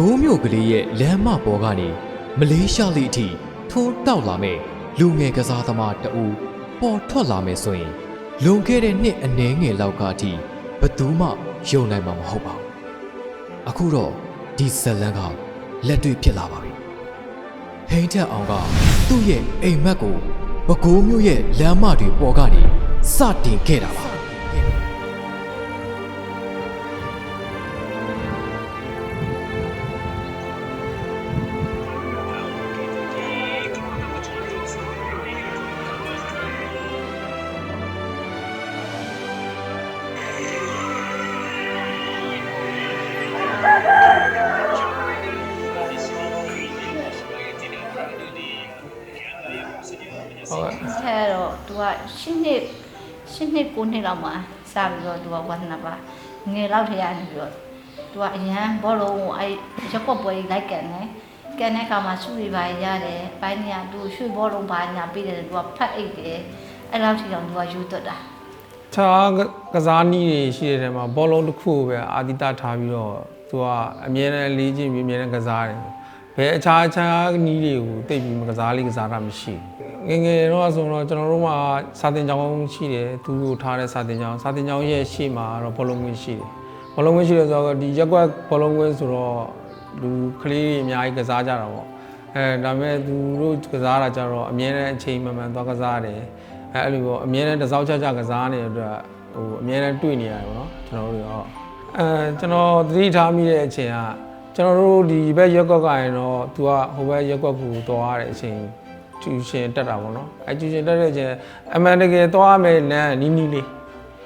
ကိုးမြို့ကလေးရဲ့လမ်းမပေါ်ကနေမလေးရှားလိအထိထိုးတောက်လာမဲ့လူငယ်ကစားသမားတအူပေါ်ထွက်လာမယ်ဆိုရင်လွန်ခဲ့တဲ့နှစ်အနည်းငယ်လောက်ကအထိဘယ်သူမှယုံနိုင်မှာမဟုတ်ပါဘူးအခုတော့ဒီဇက်လန်ကလက်တွေ့ဖြစ်လာပါပြီဟိန်းထက်အောင်ကသူ့ရဲ့အိမ်မက်ကိုဘကိုးမြို့ရဲ့လမ်းမတွေပေါ်ကနေစတင်ခဲ့တာပါ 9နှစ်လောက်မှာစပြီးတော့သူကဝါသနာပါငယ်လောက်ထရနေပြီးတော့သူကအရန်ဘောလုံးကိုအဲရက်ကွက်ပွဲလိုက်ကန်တယ်ကန်တဲ့အခါမှာရှူတွေပါရတယ်ပိုင်းညာသူရွှေဘောလုံးပါညာပေးတယ်သူကဖတ်အိတ်တယ်အဲ့လောက်ထိတော့သူကယူသွတ်တာခြားကစားနည်းတွေရှိတဲ့ထဲမှာဘောလုံးတစ်ခုပဲအာသီတထားပြီးတော့သူကအမြဲတမ်းလေးချင်းပြီးအမြဲတမ်းကစားတယ် ဘယ်အခြားအခြားနည်းတွေကိုတိတ်ပြီးမကစားလေးကစားတာမရှိဘူးငယ်ငယ်တော့ဆိုတော့ကျွန်တော်တို့မှာစာတင်ကြောင်းရှိတယ်သူ့ကိုထားတဲ့စာတင်ကြောင်းစာတင်ကြောင်းရဲ့ရှေ့မှာတော့ဘောလုံးကွင်းရှိတယ်ဘောလုံးကွင်းရှိတယ်ဆိုတော့ဒီရက်ကွက်ဘောလုံးကွင်းဆိုတော့လူကလေးတွေအများကြီးကစားကြတာပေါ့အဲဒါပေမဲ့သူတို့ကစားတာကြတော့အမြဲတမ်းအချိန်မှန်မှန်သွားကစားတယ်အဲအဲ့လိုပေါ့အမြဲတမ်းတစ်စောက်ချချကစားနေတဲ့အတွက်ဟိုအမြဲတမ်းတွေ့နေရတယ်ပေါ့နော်ကျွန်တော်တို့ရောအဲကျွန်တော်သတိထားမိတဲ့အချိန်က ကျွန်တော်တို့ဒီဘက်ရက်ကွက်ကရင်တော့ तू ကဟိုဘက်ရက်ကွက်ကိုသွားရတဲ့အချိန်ကျူရှင်တက်တာပေါ့နော်အဲကျူရှင်တက်တဲ့အချိန်အမှန်တကယ်သွားမယ်လမ်းနီးနီးလေး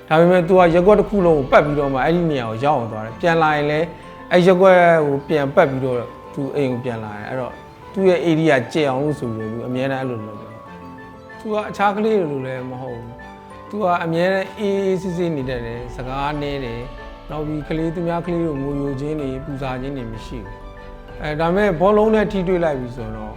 ဒါပေမဲ့ तू ကရက်ကွက်တစ်ခုလုံးကိုပတ်ပြီးတော့မှအဲ့ဒီနေရာကိုရောက်အောင်သွားတယ်ပြန်လာရင်လည်းအဲ့ရက်ကွက်ကိုပြန်ပတ်ပြီးတော့ तू အိမ်ကိုပြန်လာတယ်အဲ့တော့သူ့ရဲ့ area ကျဲအောင်လို့ဆိုပြီးတော့ तू အမြဲတမ်းအဲ့လိုလုပ်တယ် သူကအခြားကလေးတွေလိုလည်းမဟုတ်ဘူးသူကအမြဲတမ်းအေးအေးဆေးဆေးနေတတ်တယ်စကားနည်းတယ် နောက်ပြီးကလေးသူများကလေးတို့ငိုယိုခြင်းတွေပူဇာခြင်းတွေမရှိဘူးအဲဒါပေမဲ့ဘောလုံးနဲ့ထိတွေ့လိုက်ပြီဆိုတော့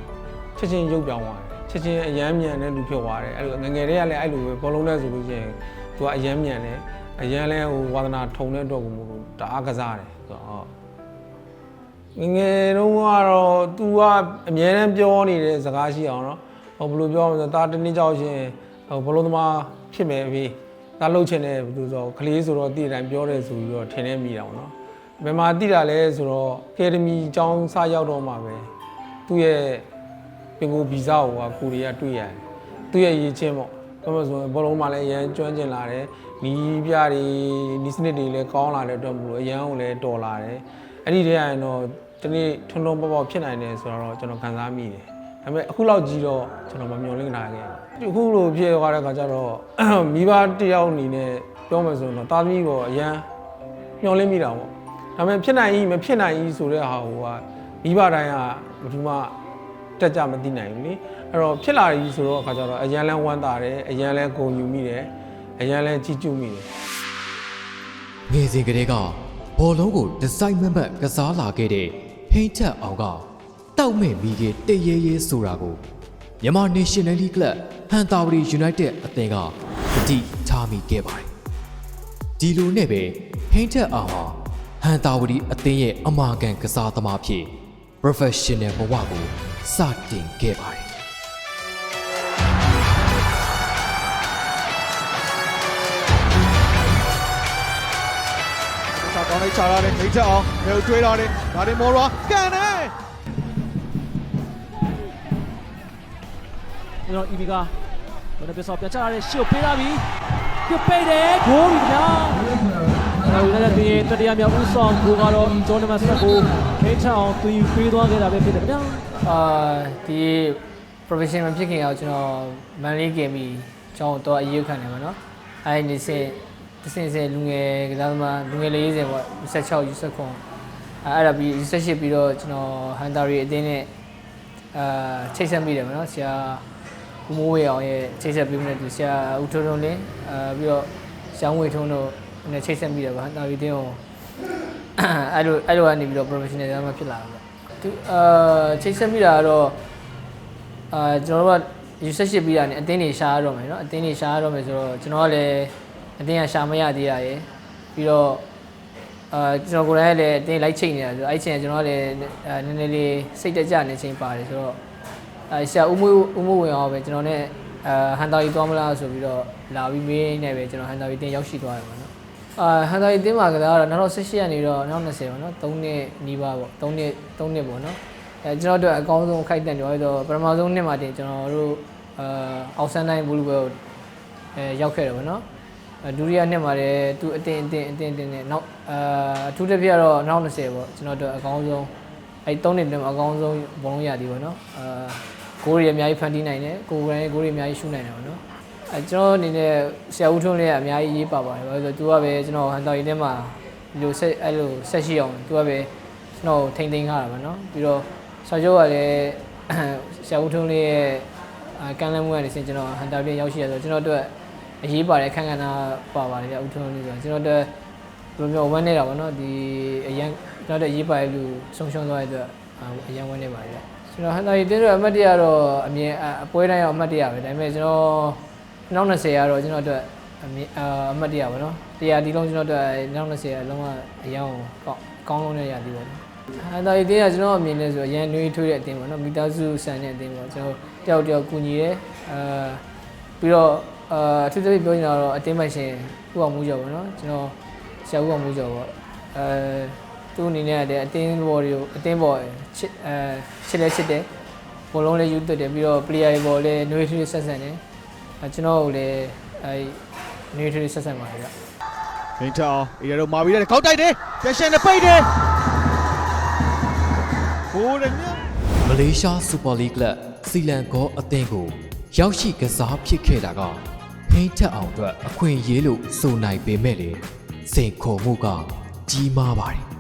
ချက်ချင်းရုပ်ပြောင်းသွားတယ်ချက်ချင်းအယမ်းမြန်တဲ့လူဖြစ်သွားတယ်အဲ့လိုငယ်ငယ်တွေကလည်းအဲ့လိုပဲဘောလုံးနဲ့ဆိုလို့ရှိရင်သူကအယမ်းမြန်တယ်အယမ်းလဲဟိုဝါသနာထုံတဲ့အတွက်ကိုမဟုတ်ဘူးတအားကစားတယ်ဆိုတော့ဟုတ်ငယ်ငယ်တုန်းကတော့ तू ကအမြဲတမ်းပြောနေတဲ့စကားရှိအောင်နော်ဟိုဘယ်လိုပြောမလဲဆိုတော့ဒါတနေ့ကြောက်ရှင်ဟိုဘလုံးသမားဖြစ်မယ်ပြီ ဒါလှုပ်ချင်တယ်ဘယ်လိုဆိုတော့ကလေးဆိုတော့တည်တိုင်းပြောတယ်ဆိုပြီးတော့ထင်နေမိတာပေါ့နော်ဘယ်မှာတည်တာလဲဆိုတော့အကယ်ဒမီအကြောင်းစရောက်တော့မှပဲသူ့ရဲ့ပင်ကိုဗီဇကိုကကိုရီးယားတွေ့ရတယ်သူ့ရဲ့ရည်ချင်းပေါ့ကမဆိုရင်ဘလုံးမှလည်းအရန်ကျွမ်းကျင်လာတယ်နီးပြတွေနီးစနစ်တွေလည်းကောင်းလာတဲ့အတွက်မလို့အရန်ကိုလည်းတော်လာတယ်အဲ့ဒီတည်းကရင်တော့ဒီနေ့ထုံထုံပေါက်ပေါက်ဖြစ်နိုင်တယ်ဆိုတော့ကျွန်တော်ခံစားမိတယ် ဒါပေမဲ့အခုလောက်ကြီးတော့ကျွန်တော်မမျှော်လင့်နိုင်ခဲ့ဘူးအခုလိုဖြစ်သွားတဲ့ခါကျတော့မိဘတစ်ယောက်အနေနဲ့ပြောမယ်ဆိုရင်တော့တာသမီးပေါ်အရန်မျှော်လင့်မိတာပေါ့ဒါပေမဲ့ဖြစ်နိုင်ကြီးမဖြစ်နိုင်ကြီးဆိုတဲ့ဟာကိုကမိဘတိုင်းကဘယ်သူမှတက်ကြမသိနိုင်ဘူးလေအဲ့တော့ဖြစ်လာကြီးဆိုတော့အခါကျတော့အရန်လဲဝမ်းသာတယ်အရန်လဲဂုဏ်ယူမိတယ်အရန်လဲကြည်ကျူးမိတယ်ငယ်စဉ်ကတည်းကဘောလုံးကိုဒီဇိုင်းမမတ်ကစားလာခဲ့တဲ့ဟိန်းထက်အောင်က တောက်မဲ့မိခဲ့တရေရဲဆိုတာကိုမြန်မာ National League Club ဟန်တာဝတီ United အသင်းကတတိထားမိခဲ့ပါတယ်။ဒီလိုနဲ့ပဲဟိန်းထက်အောင်ဟာဟန်တာဝတီအသင်းရဲ့အမာကန်ကစားသမားဖြစ် professional ဘဝကိုစတင်ခဲ့ပါတယ်စာတောင်းလိုက်ချလာတယ်မိတ်ချက်အောင်ဘယ်ကိုတွေးလာတယ်ဒါတွေမော်ရာကန်တ ကျွန်တော် EB ကဘယ်လိုပြဆောပြချလာတဲ့ရှုပ်ပေးလာပြီပြပိတ်တယ်ဂိုးပြီခင်ဗျာအဲ့တော့လည်းဒီတတိယမြောက်ဦးဆောင်ဂိုးကတော့ဂျော်နမတ်ဆက်ကိုခိတ်ချအောင်သူယူပေးသွားခဲ့တာပဲဖြစ်တယ်ခင်ဗျာအာဒီ professional မဖြစ်ခင်အောင်ကျွန်တော်မန်လေးဂိမ်းပြီးကျွန်တော်တော့အရေးခံတယ်ပေါ့နော်အဲဒီနေ့စဉ်တစ်စင်စင်လူငယ်ကစားသမားလူငယ်လေး40ပေါ့26 29အဲအဲ့ဒါပြီး28ပြီးတော့ကျွန်တော်ဟန်တာရီအတင်းနဲ့အာချိတ်ဆက်မိတယ်ပေါ့နော်ဆရာ ဦးမိုးဝေအောင်ရဲ့ချိတ်ဆက်ပြီးမှလည်းသူဆရာဦးထုံးထုံးလင်းအာပြီးတော့ရှောင်းဝေထုံးတို့နဲ့ချိတ်ဆက်မိတယ်ပေါ့ဟန်တာရီတင်းကို အဲ့လိုအဲ့လိုကနေပြီးတော့ professional ကမှဖြစ်လာတာပေါ့သူအာချိတ်ဆက်မိတာကတော့အာကျွန်တော်တို့က user ရှိပြီးတာ ਨੇ အတင်းနေရှားရတော့မယ်เนาะအတင်းနေရှားရတော့မယ်ဆိုတော့ကျွန်တော်ကလည်းအတင်းကရှာမရသေးတာရယ်ပြီးတော့ အာကျွန်တော်ကိုယ်တိုင်ကလည်းအတင်းလိုက်ချိန်နေတာဆိုတော့အဲ့ချိန်ကကျွန်တော်ကလည်းအဲနည်းနည်းလေးစိတ်တက်ကြနေချိန်ပါတယ်ဆိုတော့ အဲဆရာဦးမိုးဦးမိုးဝင်အောင်ပဲကျွန်တော်နဲ့အဲဟန်တာကြီးသွားမလားဆိုပြီးတော့လာပြီးမေးနေပဲကျွန်တော်ဟန်တာကြီးတင်းရောက်ရှိသွားတယ်ပေါ့နော်အာဟန်တာကြီးတင်းမှာကစားတော့2018ရက်နေတော့2020ပေါ့နော်3နှစ်နီးပါးပေါ့3နှစ်3နှစ်ပေါ့နော်အဲကျွန်တော်တို့အကောင်းဆုံးခိုက်တန်တယ်ဆိုတော့ပထမဆုံးနှစ်မှာတင်ကျွန်တော်တို့အာအောက်ဆန်တိုင်းဘူးလူပဲအဲရောက်ခဲ့တယ်ပေါ့နော်အဲဒုတိယနှစ်မှာလည်းသူအတင်းအတင်းအတင်းအတင်းနဲ့နောက်အာအထူးတစ်ပြည့်တော့နောက်20ပေါ့ကျွန်တော်တို့အကောင်းဆုံးအဲ3နှစ်တည်းမှာအကောင်းဆုံးဘုံလုံးရသည်ပေါ့နော်အာ ဂိုးတွေအများကြီးဖန်တီးနိုင်တယ်ကိုယ်ကိုယ်တိုင်ဂိုးတွေအများကြီးရှုနိုင်တယ်ပေါ့နော်အဲကျွန်တော်အနေနဲ့ဆရာဦးထွန်းလေးကအများကြီးရေးပါပါတယ်ဘာလို့လဲဆိုတော့သူကပဲကျွန်တော်ဟန်တော်ရီထဲမှာဒီလိုဆက်အဲ့လိုဆက်ရှိအောင်သူကပဲကျွန်တော်ထိမ့်သိမ်းထားတာပေါ့နော်ပြီးတော့ဆောက်ကျော်ကလည်းဆရာဦးထွန်းလေးရဲ့အာကမ်းလှမ်းမှုကနေစင်ကျွန်တော်ဟန်တာရီရောက်ရှိရဆိုတော့ကျွန်တော်တို့အရေးပါတယ်ခန့်ခန့်နာပါပါတယ်ဗျဥထုံးလေးဆိုကျွန်တော်တို့ဘယ်လိုမျိုးဝမ်းနေတာပေါ့နော်ဒီအရန်ကျွန်တော်တို့အရေးပါတယ်လူဆုံးရှုံးသွားတဲ့အတွက်အရန်ဝမ်းနေပါတယ်ဗျ ကျွန်တော်ဟန်တာရီတင်းတော့အမတ်တရတော့အမြင်အပွဲတိုင်းတော့အမတ်တရပဲဒါပေမဲ့ကျွန်တော်2020ကတော့ကျွန်တော်တို့အမြင်အမတ်တရပါနော်တရားဒီလုံးကျွန်တော်တို့2020အလုံးဝအရန်ကောင်းကောင်းလုံးနဲ့ရသည်ပေါ့နော်ဟန်တာရီတင်းကကျွန်တော်အမြင်နဲ့ဆိုအရန်နှွေးထွေးတဲ့အတင်းပေါ့နော်မိသားစုဆန်တဲ့အတင်းပေါ့ကျွန်တော်တယောက်တယောက်ကူညီရဲအာပြီးတော့အာအထူးသဖြင့်ပြောနေတာတော့အတင်းပိုင်ရှင်ဥအောင်မှုကျော်ပေါ့နော်ကျွန်တော်ဆရာဥအောင်မှုကျော်ပေါ့အဲ သူ့အနေနဲ့လည်းအတင်းဘော်တွေကိုအတင်းဘော်ချစ်အဲချစ်လဲချစ်တယ်ဘောလုံးလည်းယူသွတ်တယ်ပြီးတော့ player တွေဘော်လည်းနှွေးထွေးဆက်ဆံတယ်အဲကျွန်တော်ကိုလည်းအဲနှွေးထွေးဆက်ဆံပါတယ်ဗျခိန်ထအောင်အေရတို့မာပြီးတဲ့ခေါက်တိုက်တယ်ပြန်ရှန်နဲ့ပိတ်တယ်ဟိုးတယ်မြတ်မလေးရှားစူပါလီကလပ်စီလန်ဂေါအသင်းကိုရောက်ရှိကစားဖြစ်ခဲ့တာကဖိမ့်ထက်အောင်အတွက်အခွင့်အရေးလို့ဆိုနိုင်ပေမဲ့လေစိန်ခေါ်မှုကကြီးမားပါတယ်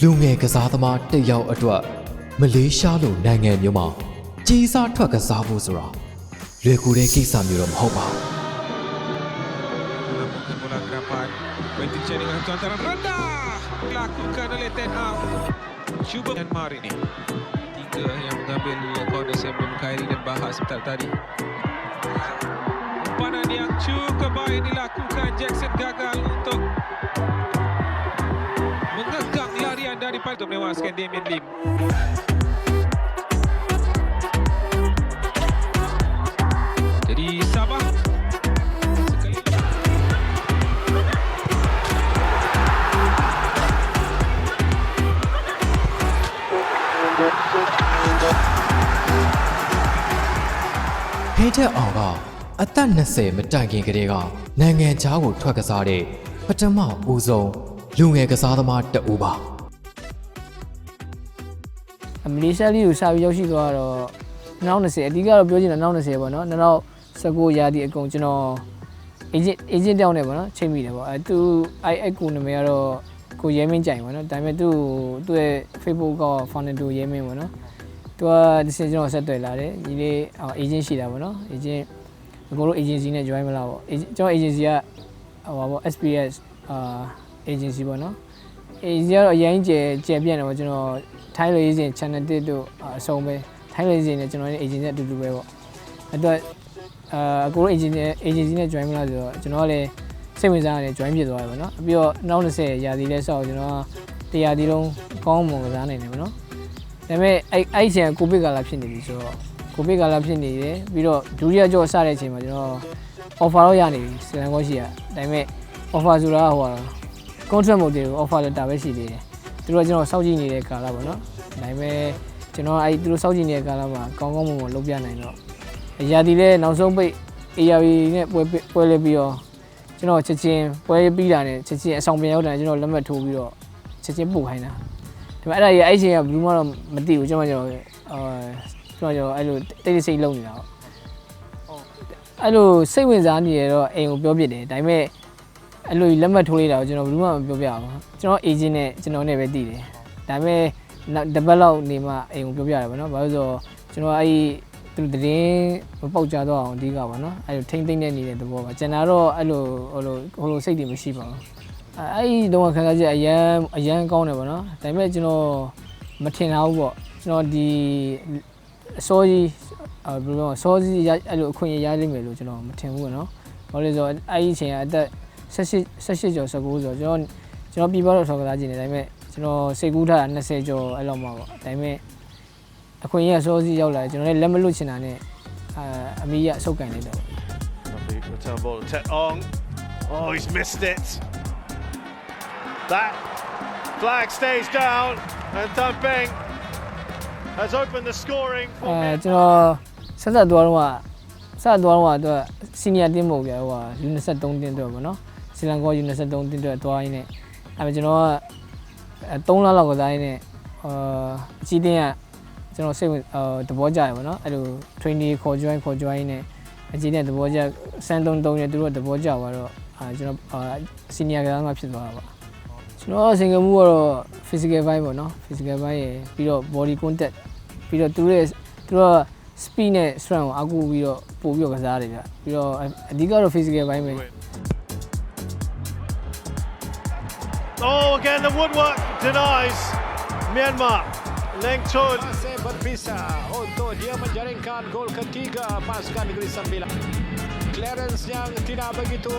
လူငယ်ကစားသမားတစ်ယောက်အတွက်မလေးရှားလိုနိုင်ငံမျိုးမှာကြီးစားထွက်ကစားဖို့ဆိုတာလွယ်ကူတဲ့ကိစ္စမျိုးတော့မဟုတ်ပါဘူး Menemukan bola gerapan Berbincang dengan tuan-tuan rendah Dilakukan oleh Ten Hag Cuba Myanmar ini Tiga yang mengambil corner sebelum Khairi dan Bahar sebentar tadi Umpanan yang cukup baik dilakukan Jackson gagal untuk larian daripada untuk menewaskan Damien Lim Jadi Sabah sekali lagi ဖိမ့်ထက်အောင်ကအသက်20မတိုင်ခင်ကတည်းကနိုင်ငံခြားကိုထွက်ကစားတဲ့ပထမဦးဆုံးလူငယ်ကစားသမားတဦးပါ မလေးရှားလေးကိုစပြီးရောက်ရှိသွားတော့2020အဓိကတော့ပြောချင်တာ2020ပေါ့နော်2019ရာသီအကုန်ကျွန်တော် agent agent တောင်းနေပေါ့နော်ချိန်မိတယ်ပေါ့အဲသူအဲအဲကိုနာမည်ကတော့ကိုရဲမင်းကြိုင်ပေါ့နော်ဒါပေမဲ့သူ့ကိုသူ့ရဲ့ Facebook က Fernando ရဲမင်းပေါ့နော်သူကဒီစင်ကျွန်တော်ဆက်တွေ့လာတယ်ဒီလေး agent ရှိတာပေါ့နော် agent အကုန်လုံး agency နဲ့ join မလားပေါ့ Agent- ကျွန်တော် agency ကဟိုပါပေါ့ SPS အာ agency ပေါ့နော် agency ကတော့အရင်ကျယ်ကျယ်ပြန့်တယ်ပေါ့ကျွန်တော် ထိုင်းလေးစင် channel 1တို့အဆုံးပဲထိုင်းလေးစင်နဲ့ကျွန်တော်ရဲ့ agency နဲ့အတူတူပဲပေါ့အဲ့တော့အာအကိုတို့ agency နဲ့ agency နဲ့ join မလားဆိုတော့ကျွန်တော်ကလည်းစိတ်ဝင်စားရတယ် join ဖြစ်သွားတယ်ပေါ့နော်ပြီးတော့နောက်20ရာသီလဲဆောက်ကျွန်တော်ကတရားဒီလုံးကောင်းမွန်ကစားနိုင်တယ်ပေါ့နော်ဒါပေမဲ့အဲ့အဲ့ချိန်ကိုဗစ်ကာလဖြစ်နေပြီဆိုတော့ကိုဗစ်ကာလဖြစ်နေတယ်ပြီးတော့ဒုတိယကြော့စတဲ့အချိန်မှာကျွန်တော် offer တော့ရနေပြီစလန်ကောရှိရဒါပေမဲ့ offer ဆိုတာဟိုဟာ contract မဟုတ်သေးဘူး offer letter ပဲရှိသေးတယ် သူတို့ကကျွန်တော်စောင့်ကြည့်နေတဲ့ကာလပေါ့နော်ဒါပေမဲ့ကျွန်တော်အဲ့သူတို့စောင့်ကြည့်နေတဲ့ကာလမှာကောင်းကောင်းမွန်မွန်လုပ်ပြနိုင်တော့အရာဒီလည်းနောက်ဆုံးပိတ် ARV နဲ့ပွဲပွဲလဲပြီးတော့ကျွန်တော်ချက်ချင်းပွဲပြီးတာနဲ့ချက်ချင်းအဆောင်ပြန်ရောက်တာကျွန်တော်လက်မှတ်ထိုးပြီးတော့ချက်ချင်းပို့ခိုင်းတာဒါပေမဲ့အဲ့ဒါကြီးအဲ့ချိန်ကဘယ်သူမှတော့မသိဘူးကျွန်တော်ကျွန်တော်အာကျွန်တော်ကျွန်တော်အဲ့လိုတိတ်တိတ်ဆိတ်လုံနေတာပေါ့အဲ့လိုစိတ်ဝင်စားနေရတော့အိမ်ကိုပြောပြတယ်ဒါပေမဲ့ အဲ့လိုလက်မှတ်ထိုးလိုက်တာကိုကျွန်တော်ဘယ်သူမှမပြောပြဘူးကျွန်တော် agent နဲ့ကျွန်တော်နဲ့ပဲတည်တယ်ဒါပေမဲ့နောက်တစ်ပတ်လောက်နေမှအိမ်ကိုပြောပြရတယ်ဗောနော်ဘာလို့လဲဆိုတော့ကျွန်တော်အဲ့ဒီသူတို့တည်င်းမပေါက်ကြတော့အောင်အဓိကပါနော်အဲ့လိုထိမ့်သိမ့်နေနေတဲ့သဘောပါကျွန်တော်တော့အဲ့လိုဟိုလိုဟိုလိုစိတ်တွေမရှိပါဘူးအဲ့အဲ့ဒီတော့ခံစားချက်အရန်အရန်ကောင်းတယ်ပေါ့နော်ဒါပေမဲ့ကျွန်တော်မထင်တာဘူးပေါ့ကျွန်တော်ဒီအစောကြီးအဲ့ဘယ်လိုလဲစောကြီးရအဲ့လိုအခွင့်အရေးရလိမ့်မယ်လို့ကျွန်တော်မထင်ဘူးပေါ့နော်ဘာလို့လဲဆိုတော့အဲ့ဒီအချိန်ကအသက် 18 18ကျော်19ကျော်ကျွန်တော်ကျွန်တော်ပြည်ပတော့ထောက်ကစားကြည့်နေဒါပေမဲ့ကျွန်တော်စိတ်ကူးထားတာ20ကျော်အဲ့လောက်မှာပေါ့ဒါပေမဲ့အခွင့်အရေးကစောစီးရောက်လာတယ်ကျွန်တော်လည်းလက်မလွတ်ချင်တာနဲ့အာအမီးကအဆုတ်ကန်လိုက်တော့ Lovely return ball to Tet Ong. Oh, he's missed it. That flag stays down, and Dumping has opened the scoring အဲ for ကျွန်တော်ဆက်ဆက်သွားတော့ကဆက်သွားတော့ကသူကစီနီယာတင်းမဟုတ်ဗျာဟိုက U23 တင်းတော့ဗောနော် စီလန်ကော U23 တင်းတော့သွားရင်းနဲ့အဲကျွန်တော်က3လလောက်ကစားရင်းနဲ့အာအကြီးတင်းကကျွန်တော်စိတ်ဝင်အာသဘောကျတယ်ဗောနော်အဲ့လို training ခေါ် join ခေါ် join နဲ့အကြီးတင်းသဘောကျစမ်းသုံးသုံးနဲ့သူတို့သဘောကျသွားတော့အာကျွန်တော်အာစီနီယာကစားမှဖြစ်သွားတာပါကျွန်တော်စင်ကာပူကတော့ physical vibe ပေါ့နော် physical vibe ရယ်ပြီးတော့ body contact ပြီးတော့သူတို့ရဲ့သူတို့က speed နဲ့ strength ကိုအကူပြီးတော့ပို့ပြီးတော့ကစားတယ်ဗျပြီးတော့အဓိကတော့ physical ဘိုင်းပဲ Oh, again, the woodwork denies Myanmar. Leng Chun. Berbisa untuk dia menjaringkan gol ketiga pasukan Negeri Sembilan. Clearance yang tidak begitu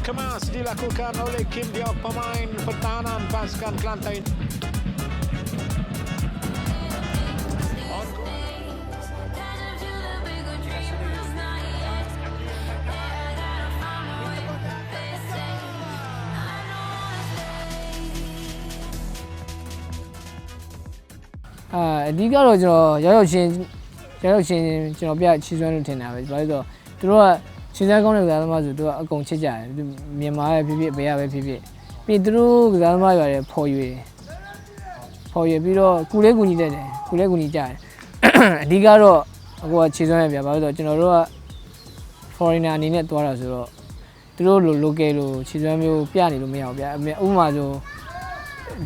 kemas dilakukan oleh Kim Diok pemain pertahanan pasukan Kelantan. အာအဓိကတော့ကျွန်တော်ရောက်ရောက်ချင်းရောက်ရောက်ချင်းကျွန်တော်ပြချီစွမ်းလို့ထင်တာပဲဘာလို့လဲဆိုတော့သူတို့ကချီစွမ်းကောင်းတဲ့ကစားသမားဆိုသူကအကုန်ချစ်ကြတယ်သူမြန်မာပဲဖြစ်ဖြစ်ဘယ်ရပဲဖြစ်ဖြစ်ပြီးသူတို့ကစားသမားတွေရတယ်ဖော်ရွေဖော်ရွေပြီးတော့ကုလေးကူညီတတ်တယ်ကုလေးကူညီကြတယ်အဓိကတော့အခုကချီစွမ်းရပြဘာလို့လဲဆိုတော့ကျွန်တော်တို့က foreigner အနေနဲ့သွားတာဆိုတော့သူတို့လို local လိုချီစွမ်းမျိုးပြနေလို့မရဘူးဗျာအမေဥပမာဆို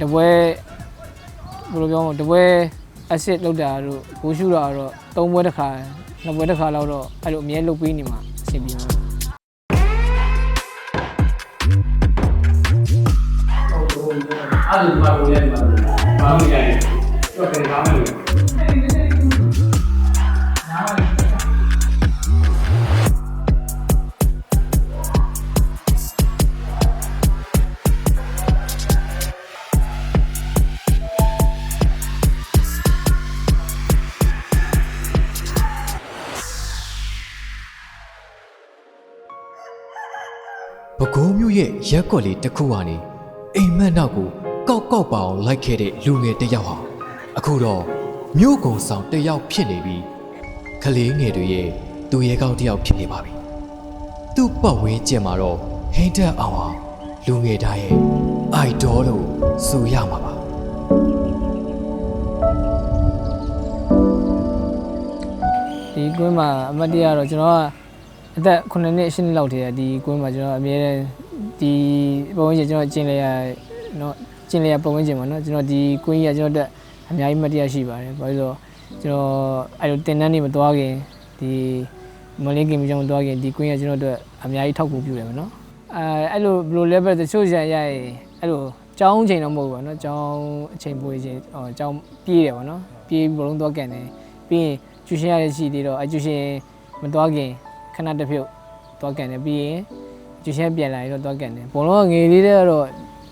တပွဲဘယ်လိုပြောမလဲတပွဲ asset လောက်တာတို့ဘိုးရှူတာတော့သုံးပွဲတစ်ခါနှစ်ပွဲတစ်ခါလောက်တော့အဲ့လိုအမြဲလုပ်ပေးနေမှာအဆင်ပြေမှာအဲ့ဒီမှာကိုလည်းဒီမှာဘာလို့လဲတော့ခင်ဗျားမယ် ပဲခူးမြို့ရဲ့ရက်ကွက်လေးတစ်ခုကနေအိမ်မက်နောက်ကိုကောက်ကောက်ပါအောင်လိုက်ခဲ့တဲ့လူငယ်တစ်ယောက်ဟာအခုတော့မြို့ကုံဆောင်တစ်ယောက်ဖြစ်နေပြီးကလေးငယ်တွေရဲ့သူရဲကောင်းတစ်ယောက်ဖြစ်နေပါပြီသူ့ပတ်ဝန်းကျင်မှာတော့ဟိန်းတက်အောင်ဟာလူငယ်တိုင်းရဲ့အိုက်ဒေါ်လို့ဆိုရမှာပါဒီကွင်းမှာအမတ်တရတော့ကျွန်တော်က အသက်9နှစ်10နှစ်လောက်တည်းကဒီကွင်းမှာကျွန်တော်အမြဲတမ်းဒီပုံဝင်ကျင်ကျွန်တော်ကျင်လေရနော်ကျင်လေရပုံဝင်ကျင်ပါနော်ကျွန်တော်ဒီကွင်းကြီးကကျွန်တော်တက်အများကြီးမတ်တရရှိပါတယ်ဘာလို့လဲဆိုတော့ကျွန်တော်အဲ့လိုတင်တန်းနေမသွားခင်ဒီမလေးကင်မီကြောင့်မသွားခင်ဒီကွင်းကကျွန်တော်တို့အများကြီးထောက်ကူပြုတယ်ဗောနော်အဲအဲ့လိုဘယ်လို level တချို့ရရရင်အဲ့လိုကြောင်းချိန်တော့မဟုတ်ဘူးဗောနော်ကြောင်းအချိန်ပွေချိန်ဟောကြောင်းပြေးတယ်ဗောနော်ပြေးဘလုံးသွားကန်တယ်ပြီးရင်ကျူရှင်ရတဲ့ရှိသေးတော့အကျူရှင်မသွားခင် ခဏတစ်ဖြုတ်သွားကန်တယ်ပြီးရင်ကျူရှင်ပြန်လာရင်တော့သွားကန်တယ်ဘလုံးကငယ်လေးတဲ့ကတော့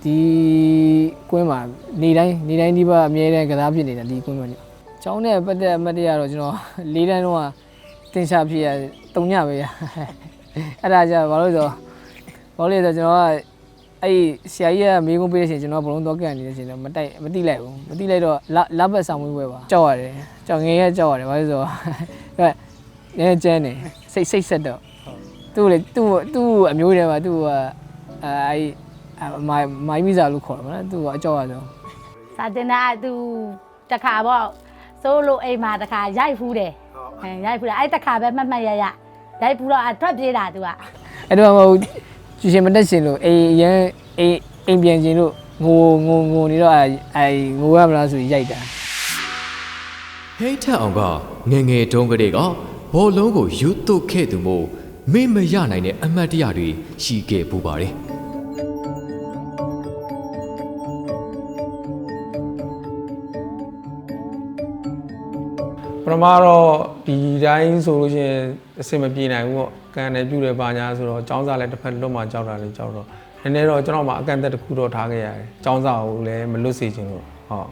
ဒီကွင်းမှာနေတိုင်းနေတိုင်းဒီဘအမြဲတမ်းကစားဖြစ်နေတာဒီကွင်းမှာနေကျောင်းနဲ့ပတ်သက်အမှတ်တရတော့ကျွန်တော်လေးတန်းတော့တင်ရှာဖြစ်ရတုံညပဲရအဲ့ဒါကြဘာလို့လဲဆိုတော့ဘာလို့လဲဆိုတော့ကျွန်တော်ကအဲ့ဒီဆရာကြီးကမေးခွန်းပေးတဲ့အချိန်ကျွန်တော်ဘလုံးတော့ကန်နေတဲ့အချိန်တော့မတိုက်မတိလိုက်ဘူးမတိလိုက်တော့လလဘတ်ဆောင်မွေးပွဲပါကြောက်ရတယ်ကြောက်ငယ်ရကြောက်ရတယ်ဘာလို့လဲဆိုတော့အဲ့ နည်းကျန်းနေစိတ်စိတ်ဆက်တော့သူ့လေသူ့သူ့အမျိုးတွေမှာသူ့ကအဲအဲ့မိုင်မိုင်မီဇာလို့ခေါ်တယ်ဗောနော်သူကအကြောက်ရဆုံးစာတင်တာကသူတခါပေါ့စိုးလို့အိမ်မှာတခါရိုက်ဖူးတယ်အဲရိုက်ဖူးတယ်အဲ့တခါပဲမှတ်မှတ်ရရရိုက်ဖူးတော့အထွက်ပြေးတာသူကအဲ့တော့မဟုတ်ကျူရှင်မတက်ရှင်လို့အိမ်အရင်အိမ်အိမ်ပြန်ခြင်းလို့ငိုငိုငိုနေတော့အဲအဲငိုရမလားဆိုပြီးရိုက်တာဟိန်းထက်အောင်ကငယ်ငယ်တုန်းကတည်းက ဘောလုံးကိုယူသွခဲ့သူမို့မေ့မရနိုင်တဲ့အမတ်တရတွေရှိခဲ့ပူပါတယ်ပထမတော့ဒီတိုင်းဆိုလို့ရှိရင်အဆင်မပြေနိုင်ဘူးပေါ့ကန်တယ်ပြုတယ်ပါညာဆိုတော့ចောင်းစားလည်းတစ်ဖက်လွတ်မှကြောက်တာလည်းကြောက်တော့ည်းနည်းတော့ကျွန်တော်မှအကန့်အသတ်တစ်ခုတော့ထားခဲ့ရတယ်။ចောင်းစာကိုလည်းမလွတ်စေချင်လို့ဟုတ်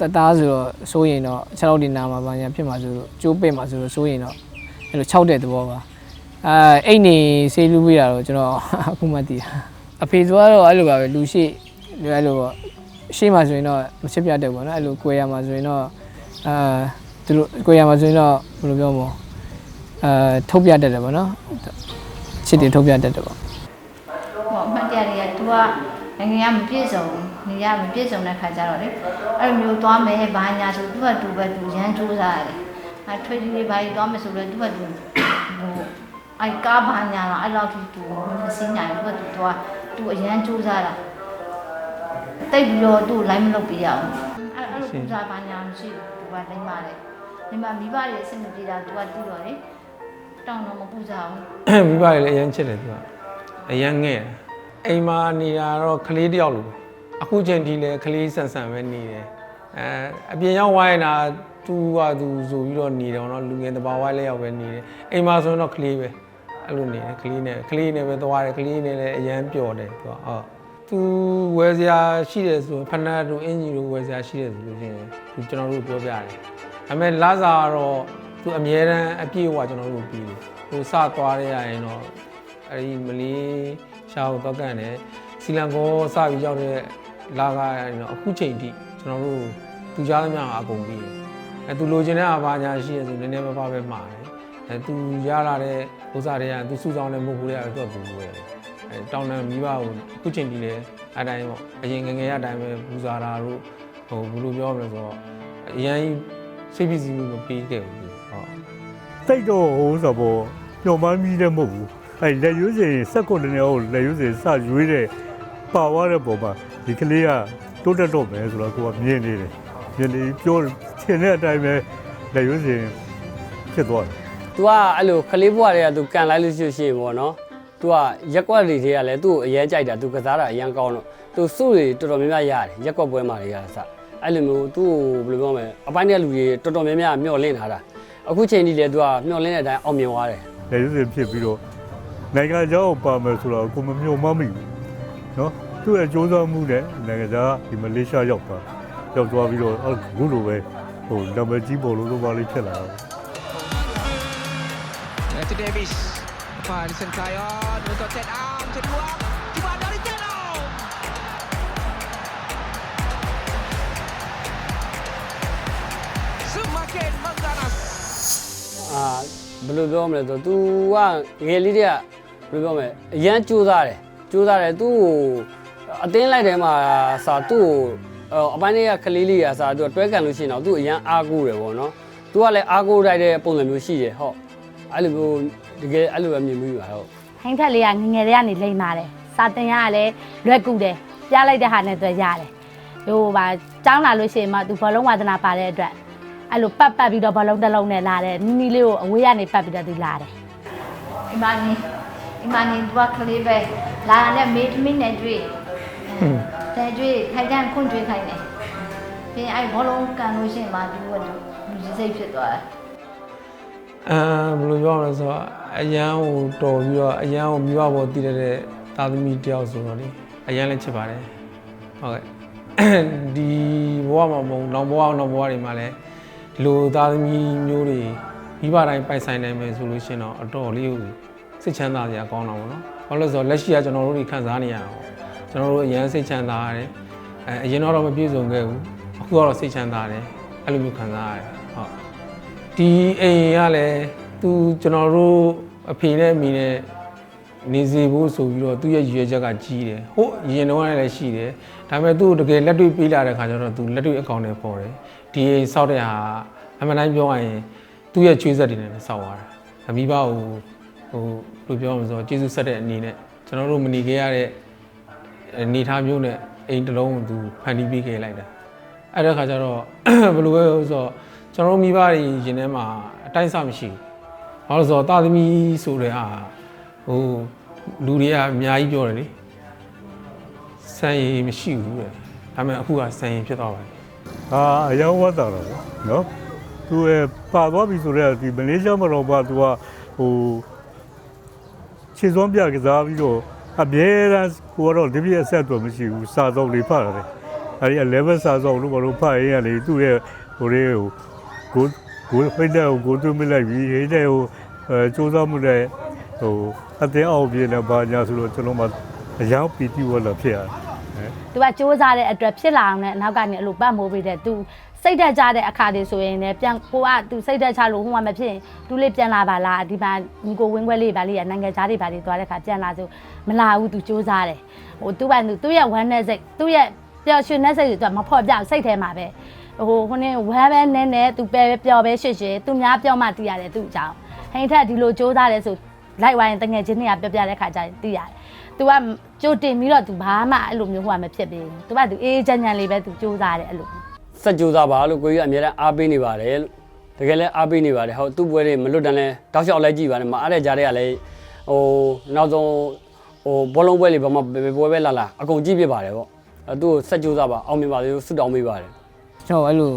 တသားဆိုတော့စိုးရင်တော့ခြေထောက်ဒီနာမှာဘာညာဖြစ်မှာဆိုတော့ကျိုးပိတ်မှာဆိုတော့စိုးရင်တော့အဲ့လို6တဲ့သဘောပါအဲအိတ်နေဆေးလူပြရတော့ကျွန်တော်အခုမှတည်တာအဖေဆိုတော့အဲ့လိုပါပဲလူရှိအဲ့လိုပေါ့ရှေ့မှာဆိုရင်တော့မချစ်ပြတ်တယ်ပေါ့နော်အဲ့လိုကိုယ်ရမှာဆိုရင်တော့အာသူတို့ကိုယ်ရမှာဆိုရင်တော့ဘယ်လိုပြောမလဲအဲထုတ်ပြတတ်တယ်ပေါ့နော်ချစ်တယ်ထုတ်ပြတတ်တယ်ပေါ့ဟောအမှတ်တရတွေက तू ကနိုင်ငံကမပြည့်စုံ နေရမပြည့်စုံတဲ့ခါကျတော့လေအဲ့လိုမျိုးသွားမယ်ဘာညာဆိုသူ့ဘတူပဲသူရန်ကြိုးစားရတယ်အထွေထွေလေးဘာကြီးသွားမယ်ဆိုတော့သူ့ဘတူဟိုအဲ့ကားဘာညာလားအဲ့လောက်ထိသူမစင်းနိုင်ဘူးသူ့ဘတူသွားသူအရန်ကြိုးစားတာတိတ်ပြီးတော့သူ့လိုင်းမလုပ်ပြရအောင်အဲ့အဲ့လိုကြိုးစားဘာညာမရှိဘူးသူကနိုင်ပါတယ်နိုင်ပါမိဘတွေအဆင်မပြေတာသူကသိတော့လေတောင်းတော့မပူကြဘူးမိဘတွေလည်းအရန်ချစ်တယ်သူကအရန်ငဲ့အိမ်မှာနေတာတော့ကလေးတယောက်လိုပဲ အခုချိန်ထိလည်းကလေးဆန်ဆန်ပဲနေတယ်အဲအပြင်ရောက်ဝိုင်းတာသူကသူဆိုပြီးတော့နေတယ်ပေါ့နော်လူငယ်တဘာဝလေးရောက်ပဲနေတယ်အိမ်မှာဆိုရင်တော့ကလေးပဲအဲ့လိုနေတယ်ကလေးနဲ့ကလေးနဲ့ပဲသွားတယ်ကလေးနဲ့လည်းအရန်ပျော်တယ်သူကဟုတ်သူဝယ်စရာရှိတယ်ဆိုရင်ဖနက်တို့အင်ဂျီတို့ဝယ်စရာရှိတယ်ဆိုလို့ရှိရင်သူကျွန်တော်တို့ပြောပြတယ်ဒါပေမဲ့လာစာကတော့သူအမြဲတမ်းအပြည့်အဝကျွန်တော်တို့ပြီးတယ်ဟိုစသွားရရင်တော့အဲ့ဒီမလေးရှာကိုတော့ကန်တယ်စီလန်ကောစပြီးရောက်တဲ့ လာကတော့အခုချိန်ထိကျွန်တော်တို့သူကြားသမျှအကုန်ပြီးတယ်အဲသူလိုချင်တဲ့အာဘာညာရှိရဆိုနည်းနည်းပါးပါးပဲမှားတယ်အဲသူရလာတဲ့ဥစ္စာတွေကသူစုဆောင်တဲ့မဟုတ်ဘူးလေအဲ့တော့သူပဲအဲတောင်းတမိဘကိုအခုချိန်ထိလည်းအတိုင်းပေါ့အရင်ငယ်ငယ်ရအတိုင်းပဲပူဇာတာတို့ဟိုဘယ်လိုပြောမလဲဆိုတော့အရင်စိတ်ပစ္စည်းမပေးခဲ့ဘူးဟုတ်တိတ်တော့ဟိုဆိုတော့ညော်မမီးလည်းမဟုတ်ဘူးအဲလက်ရွေးစင်စက်ကွန်နဲ့ဟိုလက်ရွေးစင်စရွေးတဲ့ပါဝါတဲ့ပုံမှာ ဒီကလေးကတိုးတက်တော့မယ်ဆိုတော့ကိုကမြင်နေတယ်မြင်နေပြောထင်တဲ့အတိုင်းပဲလက်ရွေးစင်ဖြစ်သွားတယ် तू ကအဲ့လိုခလေးဘွားတွေက तू ကန်လိုက်လို့ရှိရင်ပေါ့နော် तू ကရက်ကွက်တွေတွေကလည်းသူ့ကိုအရင်ကြိုက်တာ तू ကစားတာအရင်ကောင်းတော့ तू စုတွေတော်တော်များများရတယ်ရက်ကွက်ပွဲမှာတွေရတာစအဲ့လိုမျိုးသူ့ကိုဘယ်လိုပြောမလဲအပိုင်းတဲ့လူတွေတော်တော်များများမျှော်လင့်ထားတာအခုချိန်ကြီးလေ तू ကမျှော်လင့်တဲ့အတိုင်းအောင်မြင်သွားတယ် လက်ရွေးစင်ဖြစ်ပြီးတော့နိုင်ငံခြားကိုပါမယ်ဆိုတော့ကိုမမျှော်မှမိဘူးနော် သူ့ရဲ့စ조사မှုနဲ့နိုင်ငံခြားဒီမလေးရှားရောက်သွားရောက်သွားပြီးတော့အခုလိုပဲဟိုနံပါတ်ကြီးပေါ်လို့တော့ပါလေးဖြစ်လာတာ Nanti Davis. Madison Kayon untuk set up. Kedua. Cuba dari Teno. Semakin mengganas. အာဘယ်လိုပြောမလဲဆိုတော့ तू ကငယ်လေးတွေကဘယ်လိုပြောမလဲအရန်ကြိုးစားတယ်ကြိုးစားတယ်သူ့ကို အတင်းလိုက်တယ်မှာစာသူ့ကိုအပိုင်းတွေကကလေးလေးကစာသူကတွဲကန်လို့ရှိရင်တော့သူ့အရန်အားကိုးတယ်ပေါ့နော် तू ကလည်းအားကိုးတိုက်တဲ့ပုံစံမျိုးရှိတယ်ဟုတ်အဲ့လိုမျိုးတကယ်အဲ့လိုပဲမြင်မိပါဟုတ်ဟိန်းထက်လေးကငငယ်လေးကနေလိမ့်ပါတယ်စာတင်ရကလည်းလွက်ကူတယ်ပြလိုက်တဲ့ဟာနဲ့တွေ့ရတယ်ဟိုပါចောင်းလာလို့ရှိရင်မှသူဘောလုံးဝါသနာပါတဲ့အတွက်အဲ့လိုပတ်ပတ်ပြီးတော့ဘောလုံးတစ်လုံးနဲ့လာတယ်နီးနီးလေးကိုအဝေးကနေပတ်ပြီးတော့သူလာတယ်အမနီအမနီတွားကလေးပဲလာနဲ့မေးသမီးနဲ့တွေ့ တဲ့တွေ့ခိုင်ကြခွန့်တွေ့ခိုင်တယ်ပြီးအဲ့ဘောလုံးကန်လို့ရှိရင်မှသူကလူကြီးစိတ်ဖြစ်သွားတယ်အဲဘယ်လိုပြောရမလဲဆိုတော့အရန်ကိုတော်ပြီးတော့အရန်ကိုမိဘဘောတည်တဲ့သားသမီးတယောက်ဆိုတော့လေအရန်လည်းချစ်ပါတယ်ဟုတ်ကဲ့ဒီဘဝမှာမဟုတ်နောက်ဘဝနောက်ဘဝတွေမှာလည်းဒီလိုသားသမီးမျိုးတွေမိဘတိုင်းပိုင်ဆိုင်နိုင်မယ်ဆိုလို့ရှိရင်တော့အတော်လေးကိုစိတ်ချမ်းသာစရာကောင်းတော့ဗောနော်ဘာလို့လဲဆိုတော့လက်ရှိကကျွန်တော်တို့တွေခံစားနေရတာပေါ့ ကျွန်တော်တို့အရန်စိတ်ချမ်းသာရတယ်အဲအရင်တော့မပြည့်စုံခဲ့ဘူးအခုကတော့စိတ်ချမ်းသာတယ်အဲ့လိုမျိုးခံစားရတယ်ဟုတ်ဒီအိမ်ကလည်းသူကျွန်တော်တို့အဖေနဲ့အမိနဲ့နေစီဖို့ဆိုပြီးတော့သူ့ရဲ့ရည်ရွယ်ချက်ကကြီးတယ်ဟို့ရင်တော့လည်းရှိတယ်ဒါပေမဲ့သူ့ကိုတကယ်လက်တွေ့ပေးလာတဲ့ခါကျတော့သူလက်တွေ့အကောင့်နဲ့ပေါ်တယ်ဒီအိမ်စောက်တဲ့ဟာအမှန်တိုင်းပြောရရင်သူ့ရဲ့ချွေးဆက်တွေနဲ့စောက်သွားတာအမိဘကိုဟိုဘယ်လိုပြောမလဲဆိုတော့ကျေးဇူးဆက်တဲ့အနေနဲ့ကျွန်တော်တို့မနေခဲ့ရတဲ့အ နေထားမျိုးနဲ့အိမ်တစ်လုံးကိုသူဖန်တီးပေးခဲ့လိုက်တာအဲ့တဲ့ခါကျတော့ဘယ်လိုပဲဆိုတော့ကျွန်တော်တို့မိဘတွေရင်ထဲမှာအတိုင်းအဆမရှိဘူး။ဘာလို့လဲဆိုတော့တာသမီဆိုတဲ့ဟာဟိုလူတွေကအများကြီးပြောတယ်လေ။စံရည်မရှိဘူးတဲ့။ဒါပေမဲ့အခုကစံရည်ဖြစ်သွားပါပြီဟာအယောဝတ်တာတော့နော်သူရဲ့ပါသွားပြီဆိုတော့ဒီမလေးရှားမှာတော့ပါသူကဟိုခြေစွမ်းပြကစားပြီးတော့ဟ အမြဲတမ်းကိုကတော့ဒီပြည့်အဆက်တော့မရှိဘူးစာစုံလေးဖတ်ရတယ်အဲဒီ11စာစုံလို့ဘာလို့ဖတ်ရင်လေသူ့ရဲ့ဟိုလေးဟိုကိုကိုဖိတ်တဲ့ကိုသူမလိုက်ပြီးဟိတဲ့ဟိုအဲစူးစမ်းမှုတဲ့ဟိုအတင်းအောင်ပြနေပါညာဆိုလို့ကျွန်တော်မှအယောင်ပီတိဝလာဖြစ်ရတယ်။ तू ကစူးစမ်းတဲ့အတွက်ဖြစ်လာအောင်လည်းအနောက်ကနေအဲ့လိုပတ်မိုးပေးတဲ့ तू စိတ်တက်ကြတဲ့အခါတွေဆိုရင်လည်းပြန်ကိုက तू စိတ်တက်ချလို့ဟိုမှမဖြစ်ရင် तू လေးပြန်လာပါလားဒီမှာညီကိုဝင်းခွဲလေးပါလေးရနိုင်ငံသားတွေပါလေးသွားတဲ့ခါပြန်လာဆိုမလာဘူး तू စူးစမ်းတယ်။ဟို तू က तू သူ့ရဲ့ဝမ်းနဲ့စိတ်သူ့ရဲ့ပျော်ရွှင်တဲ့စိတ်တွေ तू မဖော်ပြစိတ်ထဲမှာပဲဟိုဟိုနေဝမ်းပဲနဲနဲ तू ပဲပျော်ပဲရွှင်ရွှင် तू များပြောမှသိရတယ်သူ့အကြောင်းဟိန်ထက်ဒီလိုစူးစမ်းတယ်ဆိုလိုက်ဝိုင်းတငယ်ချင်းတွေကပြောပြတဲ့ခါကျရင်သိရတယ်။ तू ကကြိုတင်ပြီးတော့ तू ဘာမှအဲ့လိုမျိုးဟိုကမဖြစ်ဘူး။ तू က तू အေးချမ်းချမ်းလေးပဲ तू စူးစမ်းတယ်အဲ့လို စက်ကြိုးစားပါလို့ကိုကြီးကအများအားအားပေးနေပါတယ်လို့တကယ်လဲအားပေးနေပါတယ်ဟုတ်သူ့ပွဲတွေမလွတ်တမ်းလဲတောက်လျှောက်လိုက်ကြည့်ပါတယ်မအားတဲ့ကြားတွေကလည်းဟိုနောက်ဆုံးဟိုဘောလုံးပွဲလေးဘာမှဘယ်ပွဲပဲလာလာအကုန်ကြည့်ပြပါတယ်ပေါ့အဲသူ့ကိုစက်ကြိုးစားပါအောင်မြင်ပါစေလို့ဆုတောင်းပေးပါတယ်ကျွန်တော်အဲ့လို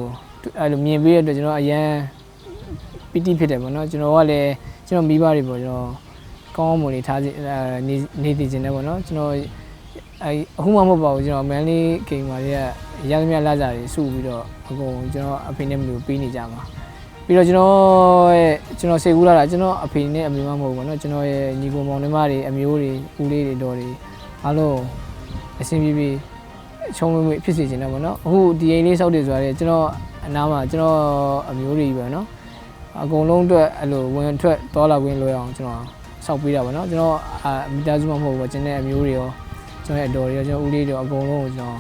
အဲ့လိုမြင်ပြီးရတဲ့အတွက်ကျွန်တော်အရန်ပီတိဖြစ်တယ်ပေါ့နော်ကျွန်တော်ကလည်းကျွန်တော်မိဘတွေပေါ့ကျွန်တော်ကောင်းကောင်းမွန်လေးထားစီနေနေတည်ခြင်းတယ်ပေါ့နော်ကျွန်တော် အဲအခုမှမဟုတ်ပါဘူးကျွန်တော်မန်လေးဂိမ်းမှာတွေကရသမျှလာကြတွေစုပြီးတော့အကုန်ကျွန်တော်အဖေနဲ့မလို့ပြီးနေကြမှာပြီးတော့ကျွန်တော်ရဲ့ကျွန်တော်စိတ်ကူးလာတာကျွန်တော်အဖေနဲ့အမေမမဟုတ်ဘူးပေါ့နော်ကျွန်တော်ရဲ့ညီကိုမောင်နှမတွေအမျိုးတွေဦးလေးတွေတော်တွေအားလုံးအဆင်ပြေပြေချုံမွေဖြစ်စေချင်တယ်ပေါ့နော်အခုဒီအိမ်လေးစောက်တယ်ဆိုတာလေကျွန်တော်အနားမှာကျွန်တော်အမျိုးတွေပဲနော်အကုန်လုံးအတွက်အဲ့လိုဝင်ထွက်တော်လာဝင်လွယ်အောင်ကျွန်တော်စောက်ပေးတာပေါ့နော်ကျွန်တော်အာမီတာစုမှမဟုတ်ဘူးပေါ့ကျွန်တော်အမျိုးတွေရော ကျွန်တော်ရဲ့အတော်တွေရောကျွန်တော်ဦးလေးတွေရောအကုန်လုံးကိုကျွန်တော်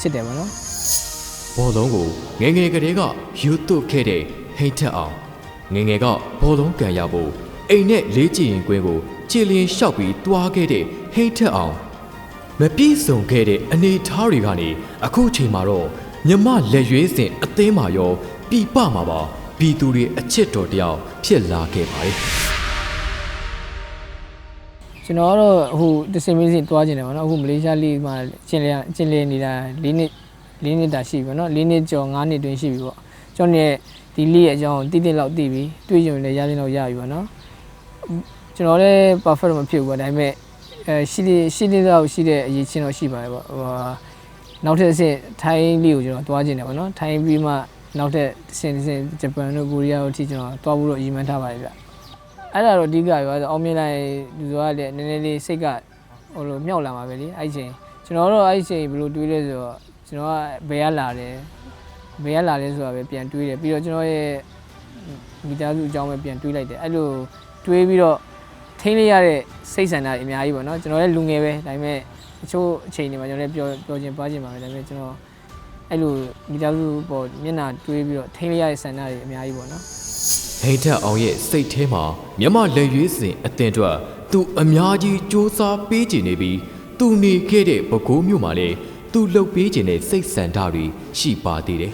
ချစ်တယ်ပေါ့နော်ဘောလုံးကိုငယ်ငယ်ကလေးကယူသွတ်ခဲ့တဲ့ဟိတ်ထက်အောင်ငယ်ငယ်ကဘောလုံးကန်ရဖို့အိမ်နဲ့လေးကြည့်ရင်ကွင်းကိုခြေလျင်လျှောက်ပြီးတွားခဲ့တဲ့ဟိတ်ထက်အောင်မပြည့်စုံခဲ့တဲ့အနေအထားတွေကနေအခုချိန်မှာတော့မြမလက်ရွေးစင်အသင်းမာရောပြပမှာပါပြည်သူတွေအချစ်တော်တယောက်ဖြစ်လာခဲ့ပါတယ် ကျွန်တော်ကတော့ဟိုတစင်မင်းစီသွားကျင်တယ်ပေါ့နော်အခုမလေးရှားလေးမှာကျင်လေကျင်လေနေတာ၄နှစ်၄နှစ်တာရှိပြီပေါ့နော်၄နှစ်ကျော်၅နှစ်တွင်းရှိပြီပေါ့ကျွန်တော်ရဲ့ဒီလေးရဲ့အကြောင်းတိတိလောက်သိပြီတွေ့ရင်လည်းရသင့်တော့ရပြီပေါ့နော်ကျွန်တော်လည်း perfect မဖြစ်ဘူးပေါ့ဒါပေမဲ့အဲရှိတဲ့ရှိတဲ့လောက်ရှိတဲ့အရေးချင်းတော့ရှိပါတယ်ပေါ့ဟိုနောက်ထပ်အဆင့်ထိုင်းလေးကိုကျွန်တော်သွားကျင်တယ်ပေါ့နော်ထိုင်းပြီးမှနောက်ထပ်အဆင့်အဆင့်ဂျပန်တို့ကိုရီးယားတို့အထိကျွန်တော်သွားဖို့တော့အီးမန်းထားပါတယ်ဗျ အဲ့ဒါတော့အဓိကရောအောင်မြင်လိုက်လူတွေကလည်းနည်းနည်းလေးစိတ်ကဟိုလိုမြောက်လာမှာပဲလေအဲ့ချိန်ကျွန်တော်တို့အဲ့ချိန်ဘယ်လိုတွေးလဲဆိုတော့ကျွန်တော်ကဘယ်ရလာတယ်ဘယ်ရလာလဲဆိုတာပဲပြန်တွေးတယ်ပြီးတော့ကျွန်တော်ရဲ့မိသားစုအကြောင်းပဲပြန်တွေးလိုက်တယ်အဲ့လိုတွေးပြီးတော့ထိန်းလိုက်ရတဲ့စိတ်ဆန္ဒတွေအများကြီးပေါ့နော်ကျွန်တော်လည်းလူငယ်ပဲဒါပေမဲ့အချို့အချိန်တွေမှာကျွန်တော်လည်းပြောပြောချင်ပါချင်ပါပဲဒါပေမဲ့ကျွန်တော်အဲ့လိုမိသားစုပေါ်မျက်နှာတွေးပြီးတော့ထိန်းလိုက်ရတဲ့ဆန္ဒတွေအများကြီးပေါ့နော် ဟိတ်ထက်အောင်ရဲ့စိတ်ထဲမှာမြမလက်ရွေးစင်အသင်အတွက်သူအများကြီးစူးစမ်းပေးခြင်းနေပြီးသူနေခဲ့တဲ့ပဲခူးမြို့မှာလည်းသူလှုပ်ပေးခြင်းနဲ့စိတ်ဆန္ဒတွေရှိပါသေးတယ်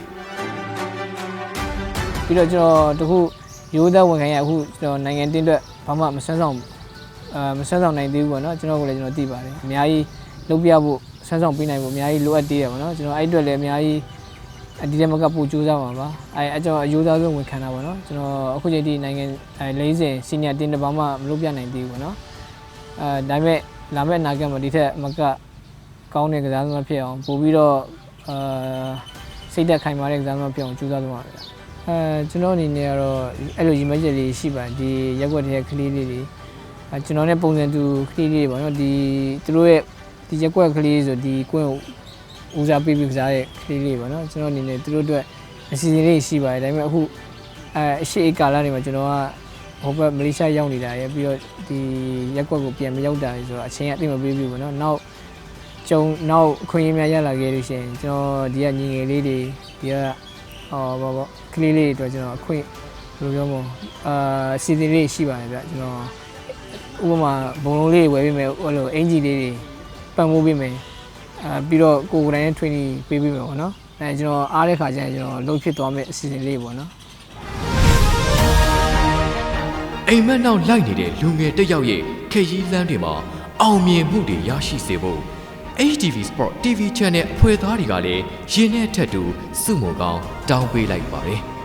ပြီးတော့ကျွန်တော်တခုရိုးသားဝန်ခံရအခုကျွန်တော်နိုင်ငံတင်းအတွက်ဘာမှမဆွမ်းဆောင်အာမဆွမ်းဆောင်နိုင်သေးဘူးပေါ့နော်ကျွန်တော်ကလည်းကျွန်တော်သိပါတယ်အများကြီးလုပ်ပြဖို့ဆွမ်းဆောင်ပေးနိုင်ဖို့အများကြီးလိုအပ်သေးတယ်ပေါ့နော်ကျွန်တော်အဲ့အတွက်လည်းအများကြီးအ ဒီတမကပို့ကြိုးစားပါပါအဲအကျွန်တော်အယိုးသားဆုံးဝန်ခံတာပေါ့နော်ကျွန်တော်အခုချိန်ထိနိုင်ငံအဲ40စီနီယာတင်းတစ်ပါးမှမလုပ်ပြနိုင်သေးဘူးပေါ့နော်အဲဒါပေမဲ့လာမယ့်အနာဂတ်မှာဒီထက်မကကောင်းတဲ့ကစားသမားဖြစ်အောင်ပို့ပြီးတော့အာစိတ်သက်ခိုင်မာတဲ့ကစားသမားဖြစ်အောင်ကြိုးစားသွားပါမယ်အဲကျွန်တော်အနေနဲ့ကတော့အဲ့လိုရည်မှန်းချက်လေးရှိပါတယ်ဒီရက်ွက်တဲ့ကလေးလေးတွေအဲကျွန်တော်နဲ့ပုံစံတူကလေးလေးတွေပေါ့နော်ဒီသူတို့ရဲ့ဒီရက်ွက်ကလေးဆိုဒီကွင်းကို ဦးစားပေးပြီးကစားတဲ့ကလေးလေးပေါ့နော်ကျွန်တော်အနေနဲ့သူတို့အတွက်အစီအစဉ်လေးရှိပါတယ်ဒါပေမဲ့အခုအဲအရှိအကာလတွေမှာကျွန်တော်ကဟိုဘက်မလေးရှားရောက်နေတာရယ်ပြီးတော့ဒီရက်ွက်ကိုပြန်မရောက်တာရယ်ဆိုတော့အချိန်ကအသိမပေးဘူးပေါ့နော်နောက်ကျုံနောက်အခွင့်အရေးများရလာခဲ့လို့ရှိရင်ကျွန်တော်ဒီကညီငယ်လေးတွေဒီကဟောဘောဘောကလေးလေးတွေအတွက်ကျွန်တော်အခွင့်ဘယ်လိုပြောမလဲအာစီစဉ်လေးရှိပါတယ်ဗျကျွန်တော်ဥပမာဘုံလုံးလေးဝယ်ပေးမယ်ဟိုလိုအင်ဂျီလေးတွေပံ့ပိုးပေးမယ် အာပြီးတော့ကိုယ်ကိုယ်တိုင်နဲ့ training ပေးပေးမယ်ပေါ့နော်အဲကျွန်တော်အားတဲ့ခါကျရင်ကျွန်တော်လုပ်ဖြစ်သွားမယ့်အစီအစဉ်လေးပေါ့နော်အိမ်မက်နောက်လိုက်နေတဲ့လူငယ်တစ်ယောက်ရဲ့ခရီးလမ်းတွေမှာအောင်မြင်မှုတွေရရှိစေဖို့ HTV Sport TV Channel အဖွဲ့သားတွေကလည်းရင်းနဲ့ထက်တူစုမုံကောင်းတောင်းပေးလိုက်ပါတယ်။